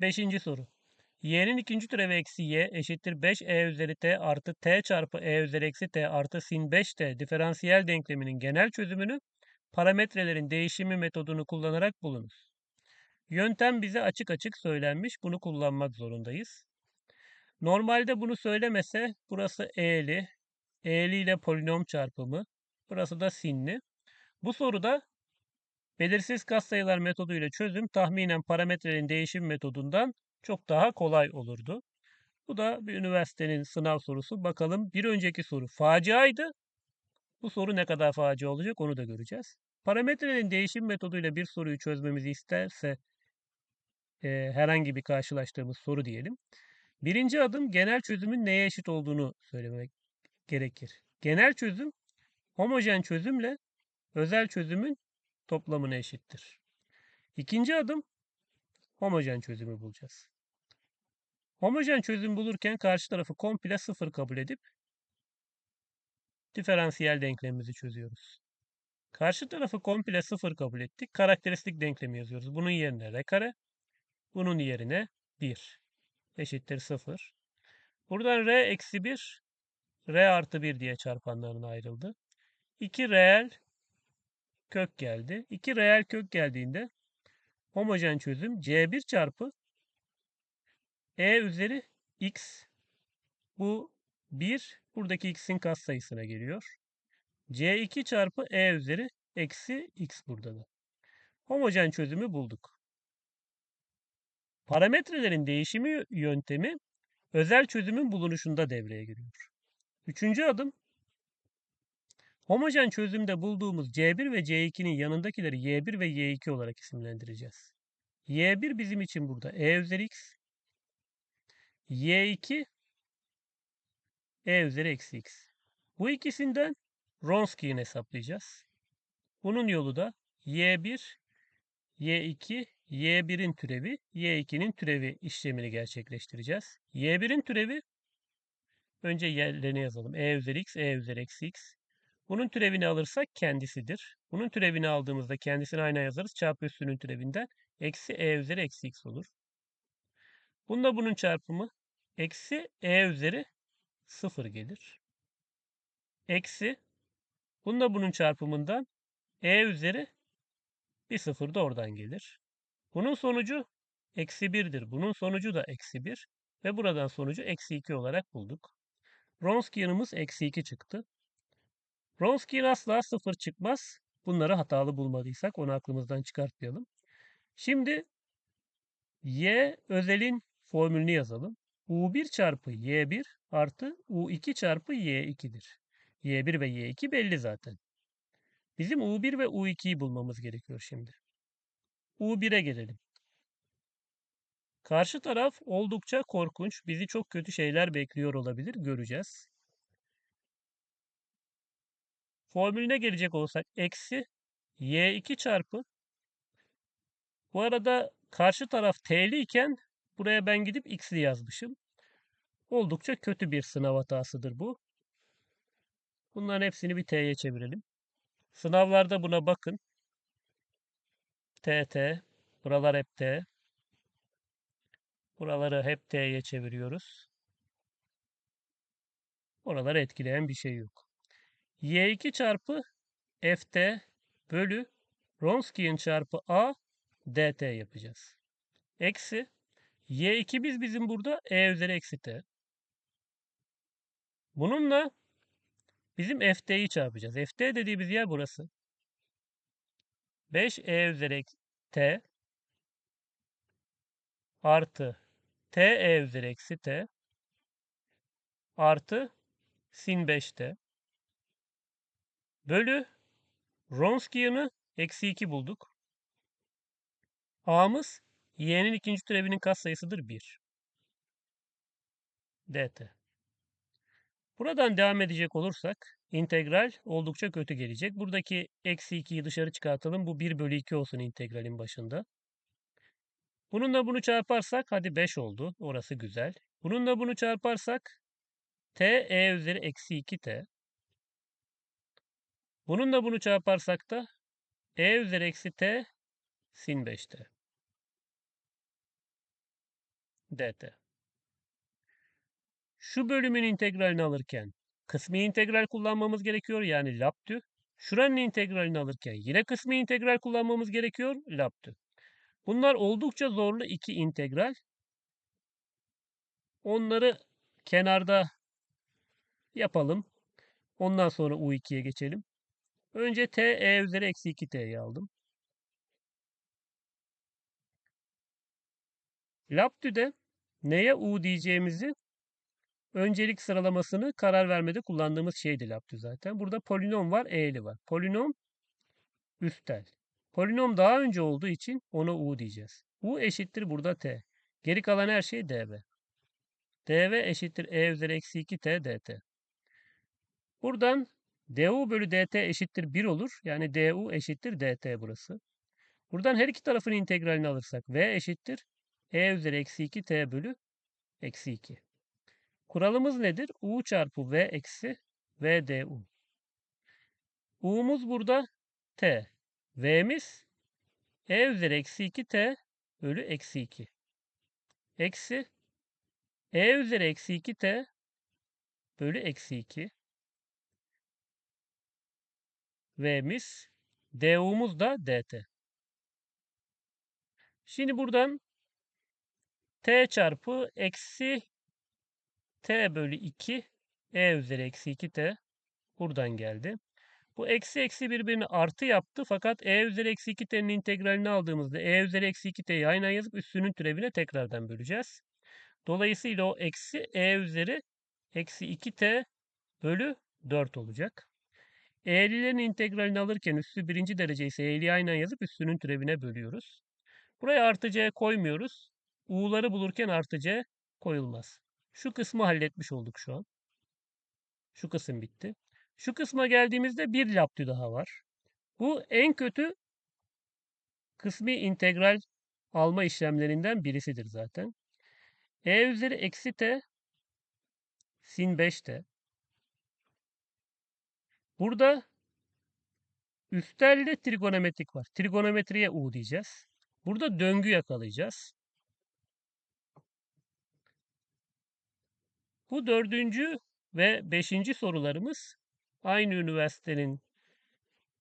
Beşinci soru. y'nin ikinci türevi eksi y eşittir 5e üzeri t artı t çarpı e üzeri eksi t artı sin 5t diferansiyel denkleminin genel çözümünü parametrelerin değişimi metodunu kullanarak bulunuz. Yöntem bize açık açık söylenmiş. Bunu kullanmak zorundayız. Normalde bunu söylemese burası e'li, e'li ile polinom çarpımı, burası da sinli. Bu soruda belirsiz katsayılar metoduyla çözüm tahminen parametrelerin değişim metodundan çok daha kolay olurdu. Bu da bir üniversitenin sınav sorusu. Bakalım bir önceki soru faciaydı. Bu soru ne kadar facia olacak onu da göreceğiz. Parametrelerin değişim metoduyla bir soruyu çözmemizi isterse e, herhangi bir karşılaştığımız soru diyelim. Birinci adım genel çözümün neye eşit olduğunu söylemek gerekir. Genel çözüm homojen çözümle özel çözümün toplamına eşittir. İkinci adım homojen çözümü bulacağız. Homojen çözüm bulurken karşı tarafı komple sıfır kabul edip diferansiyel denklemimizi çözüyoruz. Karşı tarafı komple sıfır kabul ettik. Karakteristik denklemi yazıyoruz. Bunun yerine r kare, bunun yerine 1 eşittir 0. Buradan r eksi 1, r artı 1 diye çarpanlarına ayrıldı. 2 reel kök geldi. 2 reel kök geldiğinde homojen çözüm c1 çarpı e üzeri x bu 1 buradaki x'in katsayısına geliyor. c2 çarpı e üzeri eksi x burada da. Homojen çözümü bulduk. Parametrelerin değişimi yöntemi özel çözümün bulunuşunda devreye giriyor. Üçüncü adım homojen çözümde bulduğumuz C1 ve C2'nin yanındakileri Y1 ve Y2 olarak isimlendireceğiz. Y1 bizim için burada E üzeri X, Y2 E üzeri eksi X. Bu ikisinden Wronski'yi hesaplayacağız. Bunun yolu da Y1, Y2, Y1'in türevi, Y2'nin türevi işlemini gerçekleştireceğiz. Y1'in türevi önce yerlerini yazalım. E üzeri x, E üzeri eksi x. Bunun türevini alırsak kendisidir. Bunun türevini aldığımızda kendisini aynı yazarız. Çarpı üstünün türevinden eksi E üzeri eksi x olur. Bunda bunun çarpımı eksi E üzeri 0 gelir. Eksi bunda bunun çarpımından E üzeri bir sıfır da oradan gelir. Bunun sonucu eksi 1'dir. Bunun sonucu da eksi 1 ve buradan sonucu eksi 2 olarak bulduk. Wronskian'ımız eksi 2 çıktı. Wronskian asla 0 çıkmaz. Bunları hatalı bulmadıysak onu aklımızdan çıkartmayalım. Şimdi y özelin formülünü yazalım. U1 çarpı Y1 artı U2 çarpı Y2'dir. Y1 ve Y2 belli zaten. Bizim U1 ve U2'yi bulmamız gerekiyor şimdi. U1'e gelelim. Karşı taraf oldukça korkunç. Bizi çok kötü şeyler bekliyor olabilir. Göreceğiz. Formülüne gelecek olsak eksi y2 çarpı bu arada karşı taraf t'li iken buraya ben gidip x'li yazmışım. Oldukça kötü bir sınav hatasıdır bu. Bunların hepsini bir t'ye çevirelim. Sınavlarda buna bakın. TT. Buralar hep T. Buraları hep T'ye çeviriyoruz. Oraları etkileyen bir şey yok. Y2 çarpı FT bölü Wronskian çarpı A DT yapacağız. Eksi Y2 biz bizim burada E üzeri eksi T. Bununla bizim FT'yi çarpacağız. FT dediğimiz yer burası. 5E üzeri T artı t e üzeri eksi t artı sin 5t bölü Wronskian'ı eksi 2 bulduk. A'mız y'nin ikinci türevinin katsayısıdır 1. dt. Buradan devam edecek olursak integral oldukça kötü gelecek. Buradaki eksi 2'yi dışarı çıkartalım. Bu 1 bölü 2 olsun integralin başında. Bununla bunu çarparsak hadi 5 oldu. Orası güzel. Bununla bunu çarparsak t e üzeri eksi 2t. Bununla bunu çarparsak da e üzeri eksi t sin 5t. dt. Şu bölümün integralini alırken kısmi integral kullanmamız gerekiyor yani laptü. Şuranın integralini alırken yine kısmi integral kullanmamız gerekiyor laptü. Bunlar oldukça zorlu iki integral. Onları kenarda yapalım. Ondan sonra U2'ye geçelim. Önce t e üzeri eksi 2t'yi aldım. Laptü'de neye u diyeceğimizi öncelik sıralamasını karar vermede kullandığımız şeydi laptü zaten. Burada polinom var, e'li var. Polinom üstel. Polinom daha önce olduğu için ona u diyeceğiz. u eşittir burada t. Geri kalan her şey db. dv eşittir e üzeri eksi 2t dt. Buradan du bölü dt eşittir 1 olur. Yani du eşittir dt burası. Buradan her iki tarafın integralini alırsak v eşittir e üzeri eksi 2 t bölü eksi 2. Kuralımız nedir? u çarpı v eksi v du. u'muz burada t. v'miz e üzeri eksi 2 t bölü eksi 2. Eksi e üzeri eksi 2 t bölü eksi 2. V'miz du'muz da dt. Şimdi buradan t çarpı eksi t bölü 2 e üzeri eksi 2t buradan geldi. Bu eksi eksi birbirini artı yaptı fakat e üzeri eksi 2t'nin integralini aldığımızda e üzeri eksi 2t'yi aynen yazıp üstünün türevine tekrardan böleceğiz. Dolayısıyla o eksi e üzeri eksi 2t bölü 4 olacak. E'lilerin integralini alırken üstü birinci derece ise e'liyi aynen yazıp üstünün türevine bölüyoruz. Buraya artı c koymuyoruz. U'ları bulurken artı c koyulmaz. Şu kısmı halletmiş olduk şu an. Şu kısım bitti. Şu kısma geldiğimizde bir laptü daha var. Bu en kötü kısmi integral alma işlemlerinden birisidir zaten. E üzeri eksi t sin 5t. Burada üstelde trigonometrik var. Trigonometriye U diyeceğiz. Burada döngü yakalayacağız. Bu dördüncü ve beşinci sorularımız aynı üniversitenin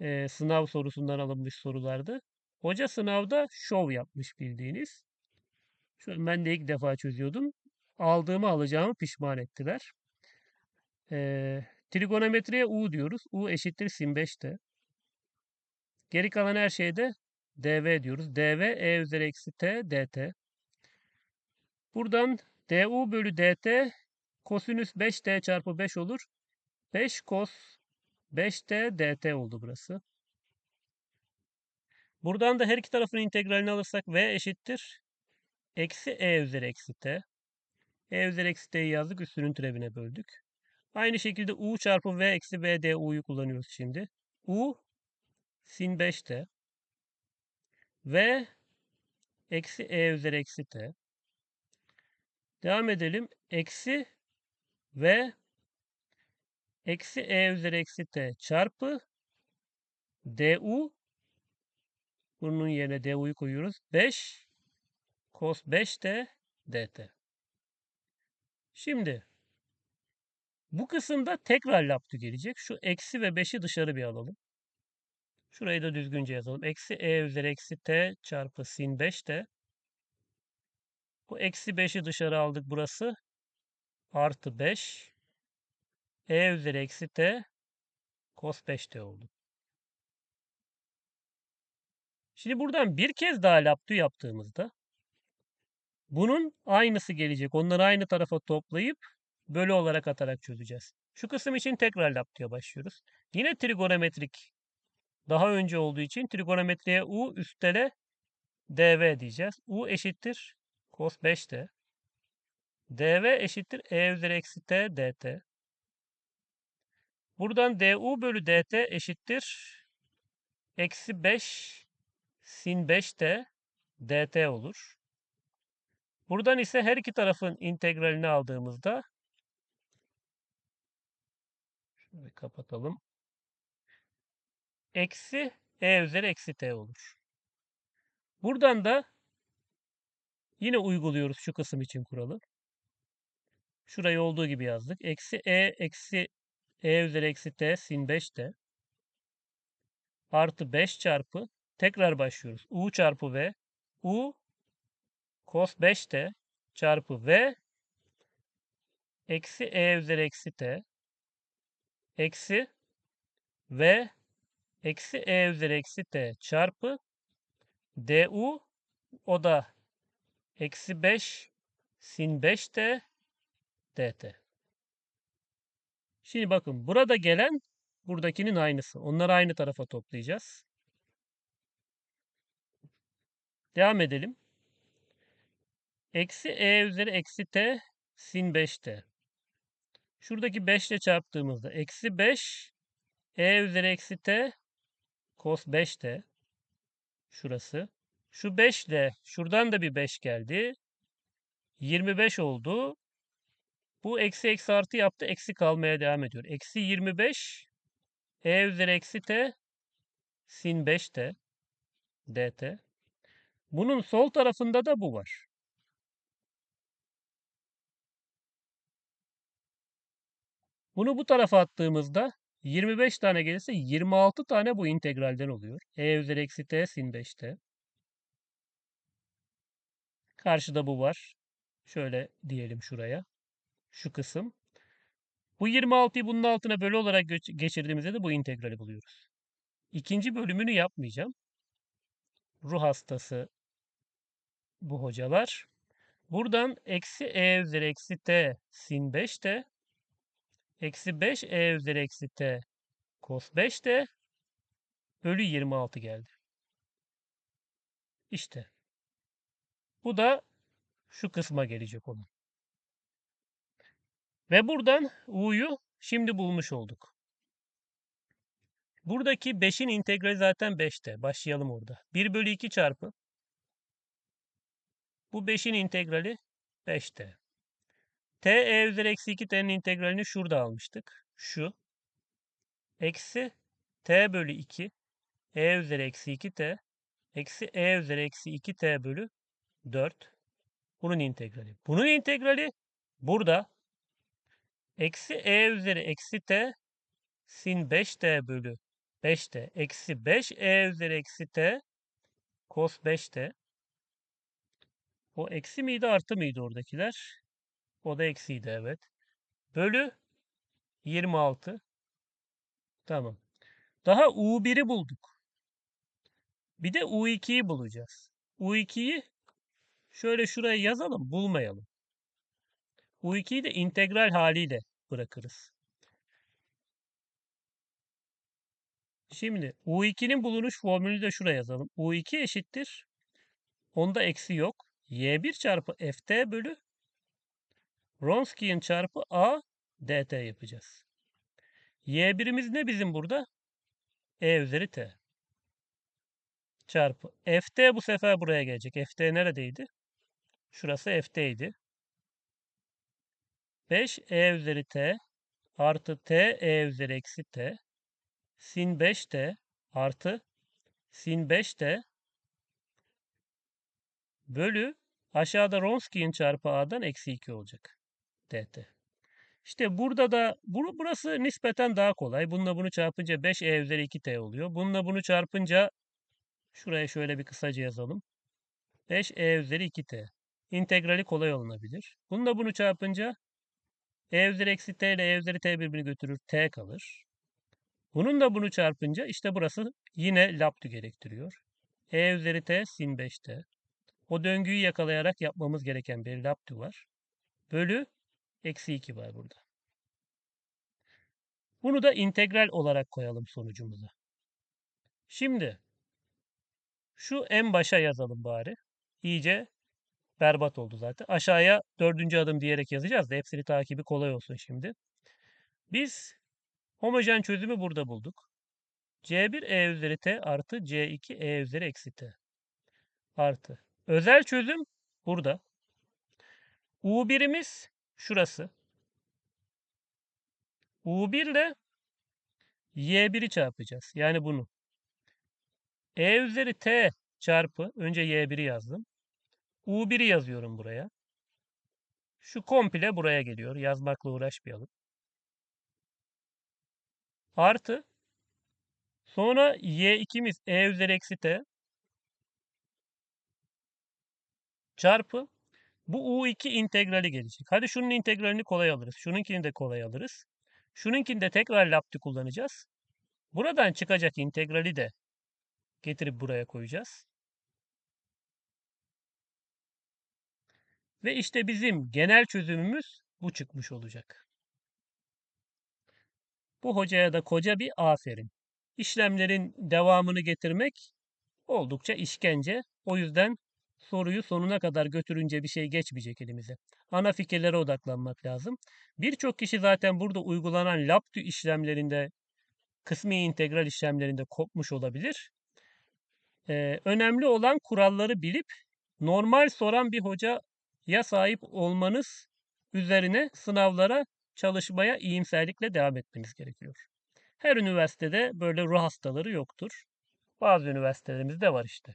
e, sınav sorusundan alınmış sorulardı. Hoca sınavda şov yapmış bildiğiniz. An ben de ilk defa çözüyordum. Aldığımı alacağımı pişman ettiler. E, trigonometriye U diyoruz. U eşittir sin 5'te. Geri kalan her şeyde dv diyoruz. dv e üzeri eksi t dt. Buradan du bölü dt kosinüs 5t çarpı 5 olur. 5 kos 5t dt oldu burası. Buradan da her iki tarafın integralini alırsak v eşittir. Eksi e üzeri eksi t. e üzeri eksi t'yi yazdık üstünün türevine böldük. Aynı şekilde u çarpı v eksi v d u'yu kullanıyoruz şimdi. u sin 5t v eksi e üzeri eksi t. Devam edelim. Eksi v eksi e üzeri eksi t çarpı du bunun yerine du'yu koyuyoruz. 5 cos 5t dt. Şimdi bu kısımda tekrar laptü gelecek. Şu eksi ve 5'i dışarı bir alalım. Şurayı da düzgünce yazalım. Eksi e üzeri eksi t çarpı sin 5 t. Bu eksi 5'i dışarı aldık burası. Artı 5. e üzeri eksi t cos 5 t oldu. Şimdi buradan bir kez daha laptü yaptığımızda bunun aynısı gelecek. Onları aynı tarafa toplayıp bölü olarak atarak çözeceğiz. Şu kısım için tekrar laptüye başlıyoruz. Yine trigonometrik daha önce olduğu için trigonometriye u üstele dv diyeceğiz. u eşittir cos 5t. dv eşittir e üzeri eksi t dt. Buradan du bölü dt eşittir eksi 5 sin 5t dt olur. Buradan ise her iki tarafın integralini aldığımızda şöyle kapatalım eksi e üzeri eksi t olur. Buradan da Yine uyguluyoruz şu kısım için kuralı. Şurayı olduğu gibi yazdık. Eksi e eksi e üzeri eksi t sin 5t artı 5 çarpı tekrar başlıyoruz. u çarpı v u cos 5t çarpı v eksi e üzeri eksi t eksi v eksi e üzeri eksi t çarpı du o da eksi 5 sin 5t dt. Şimdi bakın burada gelen buradakinin aynısı. Onları aynı tarafa toplayacağız. Devam edelim. Eksi e üzeri eksi t sin 5t. Şuradaki 5 ile çarptığımızda eksi 5 e üzeri eksi t cos 5t. Şurası. Şu 5 ile şuradan da bir 5 geldi. 25 oldu. Bu eksi eksi artı yaptı. Eksi kalmaya devam ediyor. Eksi 25 e üzeri eksi t sin 5t dt. Bunun sol tarafında da bu var. Bunu bu tarafa attığımızda 25 tane gelirse 26 tane bu integralden oluyor. e üzeri eksi t sin 5t. Karşıda bu var. Şöyle diyelim şuraya. Şu kısım. Bu 26'yı bunun altına bölü olarak geçirdiğimizde de bu integrali buluyoruz. İkinci bölümünü yapmayacağım. Ruh hastası bu hocalar. Buradan eksi e üzeri eksi t sin 5 t eksi 5 e üzeri eksi t cos 5 t bölü 26 geldi. İşte. Bu da şu kısma gelecek onun. Ve buradan u'yu şimdi bulmuş olduk. Buradaki 5'in integrali zaten 5'te. Başlayalım orada. 1 bölü 2 çarpı. Bu 5'in integrali 5'te. T e üzeri eksi 2 t'nin integralini şurada almıştık. Şu. Eksi t bölü 2 e üzeri eksi 2 t eksi e üzeri eksi 2 t bölü 4. Bunun integrali. Bunun integrali burada eksi e üzeri eksi t sin 5t bölü 5t eksi 5 e üzeri eksi t cos 5t. O eksi miydi artı mıydı oradakiler? O da eksiydi evet. Bölü 26. Tamam. Daha U1'i bulduk. Bir de U2'yi bulacağız. U2'yi şöyle şuraya yazalım, bulmayalım. U2'yi de integral haliyle bırakırız. Şimdi U2'nin bulunuş formülü de şuraya yazalım. U2 eşittir. Onda eksi yok. Y1 çarpı ft bölü Wronskian çarpı a dt yapacağız. Y1'imiz ne bizim burada? E üzeri t. Çarpı ft bu sefer buraya gelecek. ft neredeydi? Şurası ft'ydi. 5 e üzeri t artı t e üzeri eksi t sin 5t artı sin 5t bölü aşağıda Wronskian çarpı a'dan eksi 2 olacak. Dt. İşte burada da burası nispeten daha kolay. Bununla bunu çarpınca 5 e üzeri 2t oluyor. Bununla bunu çarpınca şuraya şöyle bir kısaca yazalım. 5 e üzeri 2t. İntegrali kolay olunabilir. Bununla bunu çarpınca e üzeri eksi t ile e üzeri t birbirini götürür. t kalır. Bunun da bunu çarpınca işte burası yine laptü gerektiriyor. e üzeri t sin 5t. O döngüyü yakalayarak yapmamız gereken bir laptü var. Bölü eksi 2 var burada. Bunu da integral olarak koyalım sonucumuza. Şimdi şu en başa yazalım bari. İyice berbat oldu zaten. Aşağıya dördüncü adım diyerek yazacağız da hepsini takibi kolay olsun şimdi. Biz homojen çözümü burada bulduk. C1 E üzeri T artı C2 E üzeri eksi T artı. Özel çözüm burada. U1'imiz şurası. U1 ile Y1'i çarpacağız. Yani bunu. E üzeri T çarpı, önce Y1'i yazdım. U1'i yazıyorum buraya. Şu komple buraya geliyor. Yazmakla uğraşmayalım. Artı sonra y2'miz e üzeri eksi t çarpı bu u2 integrali gelecek. Hadi şunun integralini kolay alırız. Şununkini de kolay alırız. Şununkini de tekrar lapti kullanacağız. Buradan çıkacak integrali de getirip buraya koyacağız. Ve işte bizim genel çözümümüz bu çıkmış olacak. Bu hocaya da koca bir aferin. İşlemlerin devamını getirmek oldukça işkence. O yüzden soruyu sonuna kadar götürünce bir şey geçmeyecek elimize. Ana fikirlere odaklanmak lazım. Birçok kişi zaten burada uygulanan LAPTÜ işlemlerinde, kısmi integral işlemlerinde kopmuş olabilir. Ee, önemli olan kuralları bilip normal soran bir hocaya sahip olmanız üzerine sınavlara çalışmaya iyimserlikle devam etmeniz gerekiyor. Her üniversitede böyle ruh hastaları yoktur. Bazı üniversitelerimizde var işte.